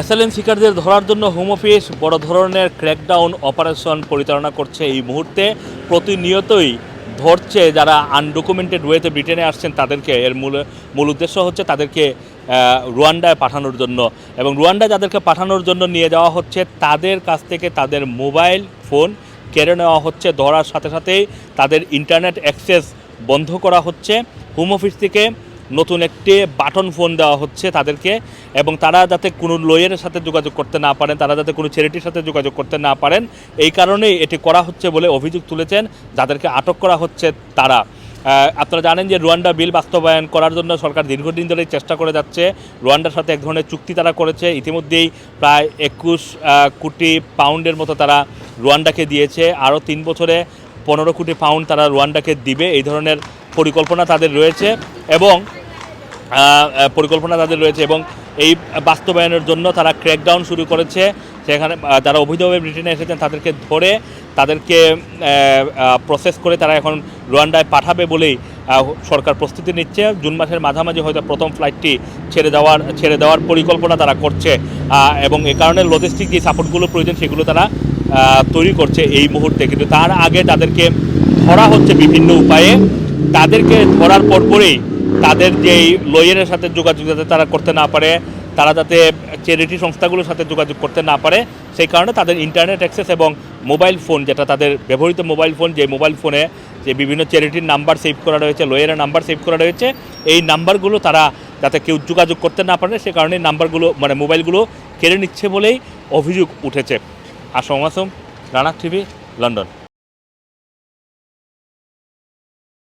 SLN শিকারদের ধরার জন্য home office বড় ধরনের ক্র্যাকডাউন অপারেশন পরিচালনা করছে এই মুহূর্তে। প্রতিনিয়তই ধরছে যারা আনডকুমেন্টেড ওয়েতে ব্রিটেনে আসছেন তাদেরকে। এর মূল মূল উদ্দেশ্য হচ্ছে তাদেরকে রুয়ান্ডায় পাঠানোর জন্য। এবং রুয়ান্ডায় যাদেরকে পাঠানোর জন্য নিয়ে যাওয়া হচ্ছে, তাদের কাছ থেকে তাদের মোবাইল ফোন কেড়ে নেওয়া হচ্ছে। ধরার সাথে সাথেই তাদের ইন্টারনেট অ্যাক্সেস বন্ধ করা হচ্ছে। হোম অফিস থেকে নতুন একটি বাটন ফোন দেওয়া হচ্ছে তাদেরকে এবং তারা যাতে কোনো লয়ারের সাথে যোগাযোগ করতে না পারেন, তারা যাতে কোনো চ্যারিটির সাথে যোগাযোগ করতে না পারেন, এই কারণেই এটি করা হচ্ছে বলে অভিযোগ তুলেছেন, যাদেরকে আটক করা হচ্ছে তারা। আপনারা জানেন যে রুয়ান্ডা বিল বাস্তবায়ন করার জন্য সরকার দীর্ঘদিন ধরেই চেষ্টা করে যাচ্ছে, রুয়ান্ডার সাথে এক ধরনের চুক্তি তারা করেছে, ইতিমধ্যেই প্রায় একুশ কোটি পাউন্ডের মতো তারা রুয়ান্ডাকে দিয়েছে, আরও তিন বছরে পনেরো কোটি পাউন্ড তারা রুয়ান্ডাকে দিবে, এই ধরনের পরিকল্পনা তাদের রয়েছে এবং পরিকল্পনা তাদের রয়েছে এবং এই বাস্তবায়নের জন্য তারা ক্র্যাকডাউন শুরু করেছে। সেখানে যারা অবৈধভাবে ব্রিটেনে এসেছেন, তাদেরকে ধরে তাদেরকে প্রসেস করে তারা এখন রুয়ান্ডায় পাঠাবে বলেই সরকার প্রস্তুতি নিচ্ছে। জুন মাসের মাঝামাঝি হয়তো প্রথম ফ্লাইটটি ছেড়ে দেওয়ার ছেড়ে দেওয়ার পরিকল্পনা তারা করছে। এবং এ কারণে লজিস্টিক যে সাপোর্টগুলো প্রয়োজন, সেগুলো তারা তৈরি করছে এই মুহূর্তে। কিন্তু তার আগে তাদেরকে ধরা হচ্ছে বিভিন্ন উপায়ে। তাদেরকে ধরার পরপরই তাদের যেই লয়ারের সাথে যোগাযোগ যাতে তারা করতে না পারে, তারা যাতে চ্যারিটি সংস্থাগুলোর সাথে যোগাযোগ করতে না পারে, সেই কারণে তাদের ইন্টারনেট অ্যাক্সেস এবং মোবাইল ফোন যেটা তাদের ব্যবহৃত মোবাইল ফোন যে মোবাইল ফোনে যে বিভিন্ন চ্যারিটির নাম্বার সেভ করা রয়েছে, লয়ারের নাম্বার সেভ করা রয়েছে, এই নাম্বারগুলো তারা যাতে কেউ যোগাযোগ করতে না পারে, সে কারণে নাম্বারগুলো মানে মোবাইলগুলো কেড়ে নিচ্ছে বলেই অভিযোগ উঠেছে। Assam Assam Rana TV, London.